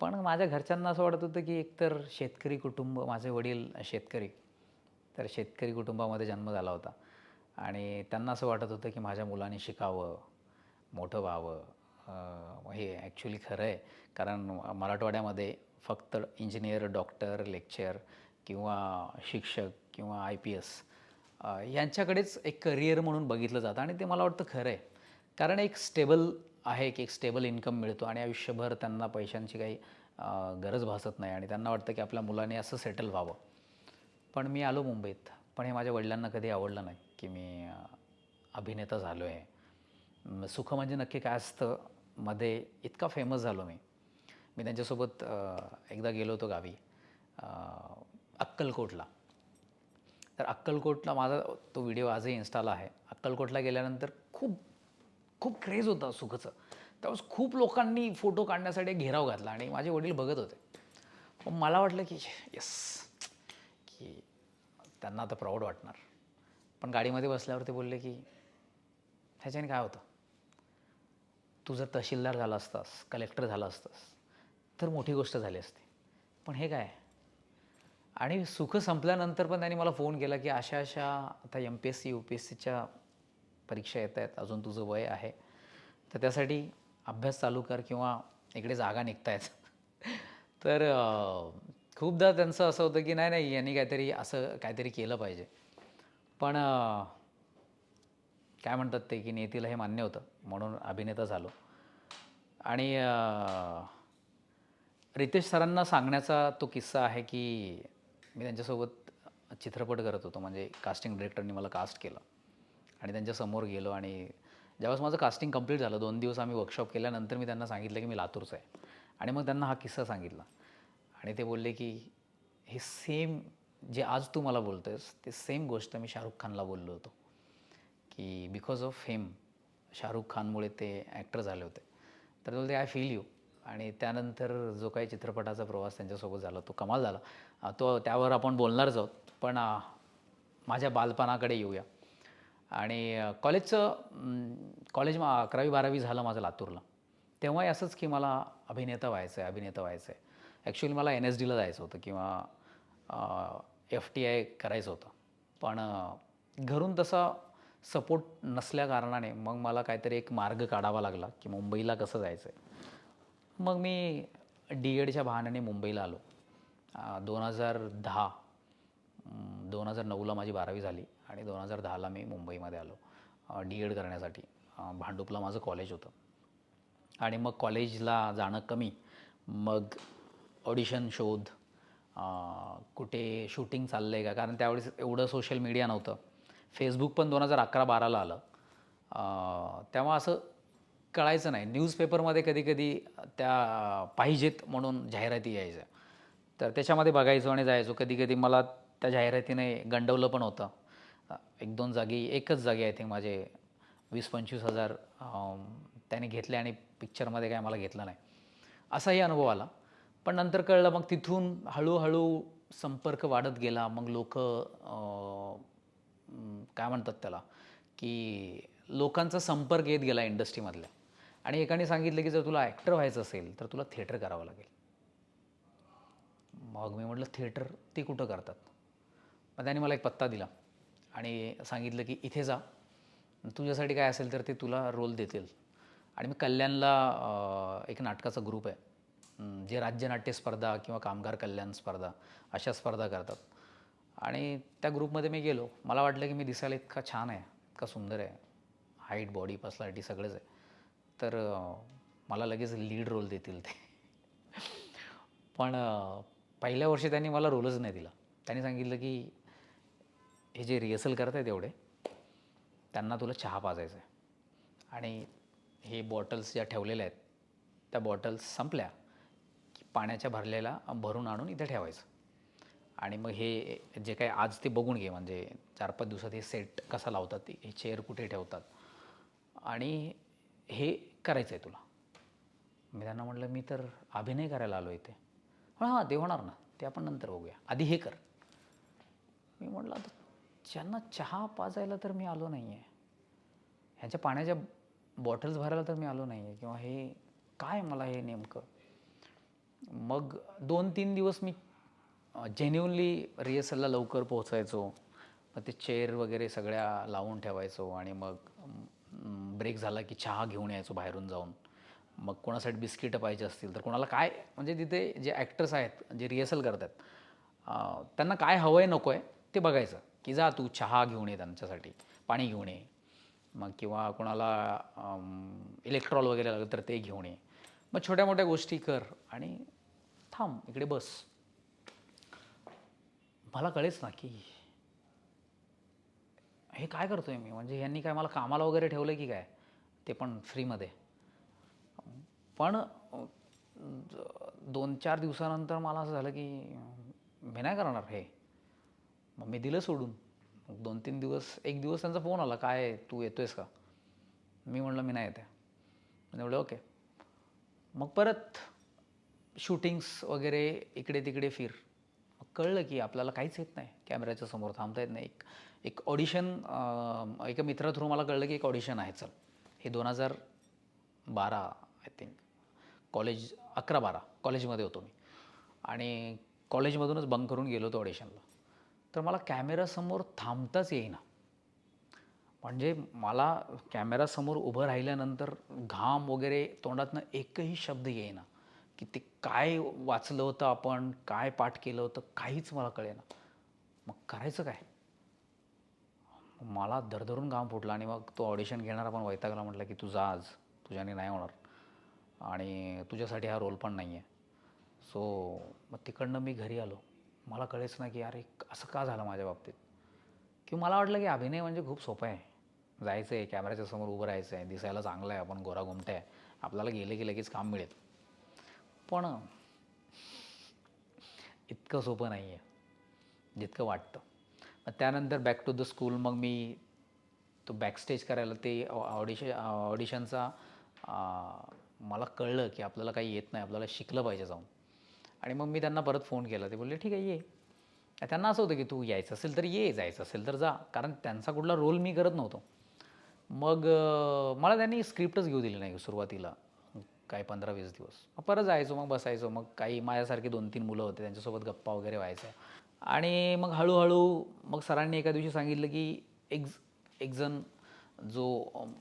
पण माझ्या घरच्यांना असं वाटत होतं की एकतर शेतकरी कुटुंब माझे वडील शेतकरी तर शेतकरी कुटुंबामध्ये जन्म झाला होता. आणि त्यांना असं वाटत होतं की माझ्या मुलाने शिकावं मोठं व्हावं. हे ॲक्च्युली खरं आहे. कारण मराठवाड्यामध्ये फक्त इंजिनियर डॉक्टर लेक्चर किंवा शिक्षक किंवा आय पी एस यांच्याकडेच एक करिअर म्हणून बघितलं जातं. आणि ते मला वाटतं खरं आहे. कारण एक स्टेबल आहे की एक स्टेबल इन्कम मिळतो आणि आयुष्यभर त्यांना पैशांची काही गरज भासत नाही आणि त्यांना वाटतं की आपल्या मुलाने असं सेटल व्हावं. पण मी आलो मुंबईत. पण हे माझ्या वडिलांना कधी आवडलं नाही की मी अभिनेता झालो आहे सुख म्हणजे नक्की काय असतं? मध्ये इतका फेमस झालो मी. मी त्यांच्यासोबत एकदा गेलो होतो गावी अक्कलकोटला. तर अक्कलकोटला माझा तो व्हिडिओ आजही इन्स्टाला आहे. अक्कलकोटला गेल्यानंतर खूप खूप क्रेज होता सुखचं. त्यावेळेस खूप लोकांनी फोटो काढण्यासाठी एक घेराव घातला आणि माझे वडील बघत होते. मग मला वाटलं की येस की त्यांना आता प्राऊड वाटणार. पण गाडीमध्ये बसल्यावर ते बोलले की ह्याच्याने काय होतं? तू जर तहसीलदार झाला असतास कलेक्टर झाला असतास तर मोठी गोष्ट झाली असती. पण हे काय? आणि सुख संपल्यानंतर पण त्यांनी मला फोन केला की अशा अशा आता M P S C U P S सीच्या परीक्षा येत आहेत अजून तुझं वय आहे. तर त्यासाठी अभ्यास चालू कर किंवा इकडे जागा निघत आहेत तर खूपदा त्यांचं असं होतं की नाही नाही यांनी काहीतरी असं काहीतरी केलं पाहिजे. पण काय म्हणतात ते की नेतीला हे मान्य होतं म्हणून अभिनेता झालो. आणि रितेश सरांना सांगण्याचा तो किस्सा आहे की मी त्यांच्यासोबत चित्रपट करत होतो म्हणजे कास्टिंग डिरेक्टरनी मला कास्ट केलं. आणि त्यांच्यासमोर गेलो आणि ज्यावेळेस माझं कास्टिंग कंप्लीट झालं दोन दिवस आम्ही वर्कशॉप केल्यानंतर मी त्यांना सांगितलं की मी लातूरचं आहे. आणि मग त्यांना हा किस्सा सांगितला. आणि ते बोलले की हे सेम जे आज तू मला बोलतो आहेस ते सेम गोष्ट मी शाहरुख खानला बोललो होतो. की बिकॉज ऑफ फेम शाहरुख खानमुळे ते ॲक्टर झाले होते. तर बोलते आय फील यू आणि त्यानंतर जो काही चित्रपटाचा प्रवास त्यांच्यासोबत झाला तो कमाल झाला. तो त्यावर आपण बोलणारच आहोत पण माझ्या बालपणाकडे येऊया. आणि कॉलेजचं कॉलेज मा अकरावी बारावी झालं माझं लातूरला. तेव्हाही असंच की मला अभिनेता व्हायचं आहे अभिनेता व्हायचं आहे ॲक्च्युली मला एन एस डीला जायचं होतं किंवा एफ टी आय करायचं होतं. पण घरून तसा सपोर्ट नसल्या कारणाने मग मला काहीतरी एक मार्ग काढावा लागला की मुंबईला कसं जायचं आहे मग मी डी एडच्या बहाण्याने मुंबईला आलो. दोन हजार दहा दोन हजार नऊला माझी बारावी झाली. आणि दोन हजार दहाला मी मुंबईमध्ये आलो डी एड करण्यासाठी. भांडुपला माझं कॉलेज होतं. आणि मग कॉलेजला जाणं कमी मग ऑडिशन शोध कुठे शूटिंग चाललं आहे का? कारण त्यावेळेस एवढं सोशल मीडिया नव्हतं. फेसबुक पण दोन हजार अकरा बाराला आलं. तेव्हा असं कळायचं नाही. न्यूजपेपरमध्ये कधी कधी त्या पाहिजेत म्हणून जाहिराती यायच्या. तर त्याच्यामध्ये बघायचो आणि जायचो. कधी कधी मला त्या जाहिरातीने गंडवलं पण होतं. एक दोन जागी एकच जागी आय थिंक माझे वीस पंचवीस हजार त्याने घेतले आणि पिक्चरमध्ये काय मला घेतलं नाही. असाही अनुभव आला. पण नंतर कळलं मग तिथून हळूहळू संपर्क वाढत गेला. मग लोक काय म्हणतात त्याला की लोकांचा संपर्क येत गेला इंडस्ट्रीमधल्या. आणि एकाने सांगितलं की जर तुला ॲक्टर व्हायचं असेल तर तुला थिएटर करावं लागेल. मग मी म्हटलं थिएटर ते कुठं करतात? मग त्याने मला एक पत्ता दिला. आणि सांगितलं की इथे जा. तुझ्यासाठी काय असेल तर ते तुला रोल देतील. आणि मी कल्याणला एक नाटकाचा ग्रुप आहे. जे राज्यनाट्य स्पर्धा किंवा कामगार कल्याण स्पर्धा अशा स्पर्धा करतात. आणि त्या ग्रुपमध्ये मी गेलो. मला वाटलं की मी दिसायला इतका छान आहे इतका सुंदर आहे. हाईट बॉडी पर्सनॅलिटी सगळंच आहे. तर मला लगेच लीड रोल देतील ते. पण पहिल्या वर्षी त्यांनी मला रोलच नाही दिला. त्यांनी सांगितलं की हे जे रिहर्सल करत आहेत एवढे त्यांना तुला चहा पाजायचा आहे आणि हे बॉटल्स ज्या ठेवलेल्या आहेत त्या बॉटल्स संपल्या की पाण्याच्या भरलेला भरून आणून इथे ठेवायचं. आणि मग हे जे काही आज ते बघून घे म्हणजे चार पाच दिवसात हे सेट कसा लावतात ते हे चेअर कुठे ठेवतात. आणि हे करायचं आहे तुला. मी त्यांना म्हटलं मी तर अभिनय करायला आलो इथे. हां हां ते होणार ना. ते आपण नंतर बघूया. आधी हे कर. मी म्हटलं आता ज्यांना चहा पाजायला तर मी आलो नाही आहे ह्याच्या पाण्याच्या बॉटल्स भरायला तर मी आलो नाही आहे किंवा हे काय मला हे नेमकं? मग दोन तीन दिवस मी जेन्युनली रिहर्सलला लवकर पोहोचायचो मग ते चेअर वगैरे सगळ्या लावून ठेवायचो आणि मग ब्रेक झाला की चहा घेऊन यायचो बाहेरून जाऊन. मग कोणासाठी बिस्किटं पाहिजे असतील तर कोणाला काय म्हणजे तिथे जे ॲक्टर्स आहेत जे रिहर्सल करतात त्यांना काय हवं आहे नको आहे ते बघायचं. की जा तू चहा घेऊन ये त्यांच्यासाठी पाणी घेऊन ये. मग किंवा कोणाला इलेक्ट्रॉल वगैरे लागलं तर ते घेऊन ये. मग छोट्या मोठ्या गोष्टी कर आणि थांब इकडे बस. मला कळेच ना की हे काय करतोय मी? म्हणजे यांनी काय मला कामाला वगैरे ठेवलं की काय? ते पण फ्रीमध्ये. पण दोन चार दिवसानंतर मला असं झालं की मी नाही करणार हे. मग मी दिलं सोडून. मग दोन तीन दिवस एक दिवस त्यांचा फोन आला काय तू येतोयस का? मी म्हणलं मी नाही येते म्हणजे म्हणलं ओके. मग परत शूटिंग्स वगैरे इकडे तिकडे फिर. मग कळलं की आपल्याला काहीच येत नाही. कॅमेऱ्याच्या समोर थांबता येत नाही. एक एक ऑडिशन एका मित्रा थ्रू मला कळलं की एक ऑडिशन आहे. चल. हे दोन हजार बारा आय थिंक कॉलेज अकरा बारा. कॉलेजमध्ये होतो मी. आणि कॉलेजमधूनच बंक करून गेलो होतो ऑडिशनला तर मला कॅमेरासमोर थांबताच येईना. म्हणजे मला कॅमेरासमोर उभं राहिल्यानंतर घाम वगैरे तोंडातनं एकही शब्द येईना की ते काय वाचलं होतं आपण काय पाठ केलं होतं काहीच मला कळेना. मग करायचं काय? मला दरदरून घाम फुटला आणि मग तो ऑडिशन घेणारा पण वैतागला म्हटलं की तू जा आज तुझ्याने नाही होणार. आणि तुझ्यासाठी हा रोल पण नाही आहे सो मग तिकडनं मी घरी आलो. मला कळेच ना की अरे असं का झालं माझ्या बाबतीत? किंवा मला वाटलं की अभिनय म्हणजे खूप सोपं आहे. जायचं आहे कॅमेऱ्याच्या समोर उभं राहायचं आहे दिसायला चांगलं आहे आपण गोरा घुमटे आहे. आपल्याला गेले की लगेच काम मिळेल. पण इतकं सोपं नाही आहे जितकं वाटतं. मग त्यानंतर बॅक टू द स्कूल मग मी तो बॅकस्टेज करायला ते ऑडिशन ऑडिशनचा मला कळलं की आपल्याला काही येत नाही आपल्याला शिकलं पाहिजे जाऊन. आणि मग मी त्यांना परत फोन केला. ते बोलले ठीक आहे ये. त्यांना असं होतं की तू यायचं असेल तर ये जायचं असेल तर जा. कारण त्यांचा कुठला रोल मी करत नव्हतो. मग मला त्यांनी स्क्रिप्टच घेऊ दिली नाही सुरुवातीला. काय पंधरा वीस दिवस. मग परत जायचो मग बसायचो. मग काही माझ्यासारखे दोन तीन मुलं होते त्यांच्यासोबत गप्पा वगैरे व्हायचा आणि मग हळूहळू मग सरांनी एका दिवशी सांगितलं की एक एकजण जो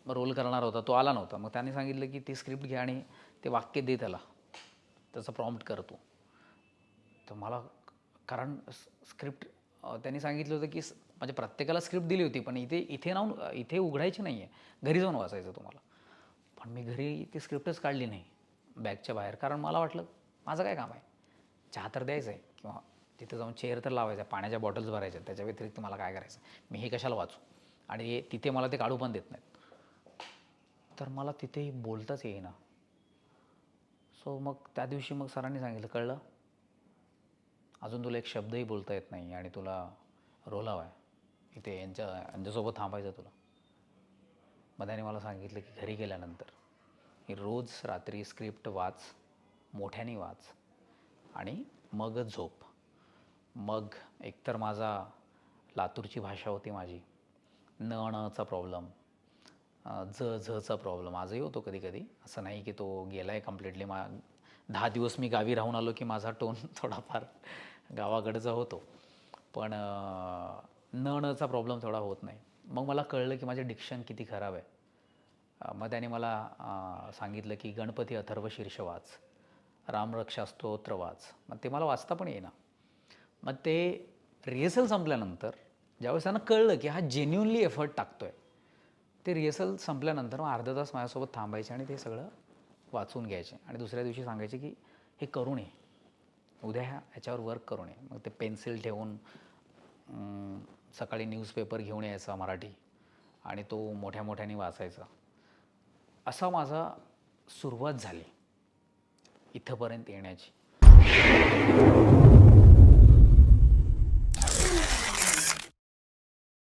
रोल करणार होता तो आला नव्हता. मग त्यांनी सांगितलं की ती स्क्रिप्ट घे आणि ते वाक्य दे त्याला. त्याचा प्रॉम्प्ट कर तू. तर मला कारण स्क्रिप्ट त्यांनी सांगितलं होतं की म्हणजे प्रत्येकाला स्क्रिप्ट दिली होती पण इथे इथे नाहून इथे उघडायची नाही आहे घरी जाऊन वाचायचं तुम्हाला. पण मी घरी ती स्क्रिप्टच काढली नाही बॅगच्या बाहेर. कारण मला वाटलं माझं काय काम आहे? चहा तर द्यायचं आहे किंवा तिथे जाऊन चेअर तर लावायचा आहे पाण्याच्या बॉटल्स भरायच्या त्याच्या व्यतिरिक्त मला काय करायचं? मी हे कशाला वाचू? आणि तिथे मला ते काढू पण देत नाहीत. तर मला तिथेही बोलताच येईना. सो मग त्या दिवशी मग सरांनी सांगितलं कळलं? अजून तुला एक शब्दही बोलता येत नाही आणि तुला रोलावा आहे. इथे यांच्या यांच्यासोबत थांबायचं तुला. मग त्याने मला सांगितलं की घरी गेल्यानंतर रोज रात्री स्क्रिप्ट वाच मोठ्याने वाच आणि मग झोप. मग एकतर माझा लातूरची भाषा होती माझी. न णचा प्रॉब्लेम ज झचा प्रॉब्लेम आजही होतो कधी कधी. असं नाही की तो गेला आहे कम्प्लिटली मा दहा दिवस मी गावी राहून आलो की माझा टोन थोडाफार गावाकडचा होतो. पण नणचा न प्रॉब्लेम थोडा होत नाही. मग मला कळलं की माझे डिक्शन किती खराब आहे. मग त्याने मला सांगितलं की गणपती अथर्व शीर्ष वाच रामरक्षा स्तोत्र वाच मग ते मला वाचता पण येईना. मग ते रिहर्सल संपल्यानंतर ज्यावेळेस त्यांना कळलं की हा जेन्युनली एफर्ट टाकतो आहे ते रिहर्सल संपल्यानंतर मग अर्धा तास माझ्यासोबत थांबायचे आणि ते सगळं वाचून घ्यायचे. आणि दुसऱ्या दिवशी सांगायचे की हे करू नये. उद्या ह्या ह्याच्यावर वर्क करू नये. मग ते पेन्सिल ठेवून सकाळी न्यूजपेपर घेऊन यायचा मराठी आणि तो मोठ्या मोठ्याने वाचायचा. असा माझा सुरुवात झाली. इथंपर्यंत येण्याची.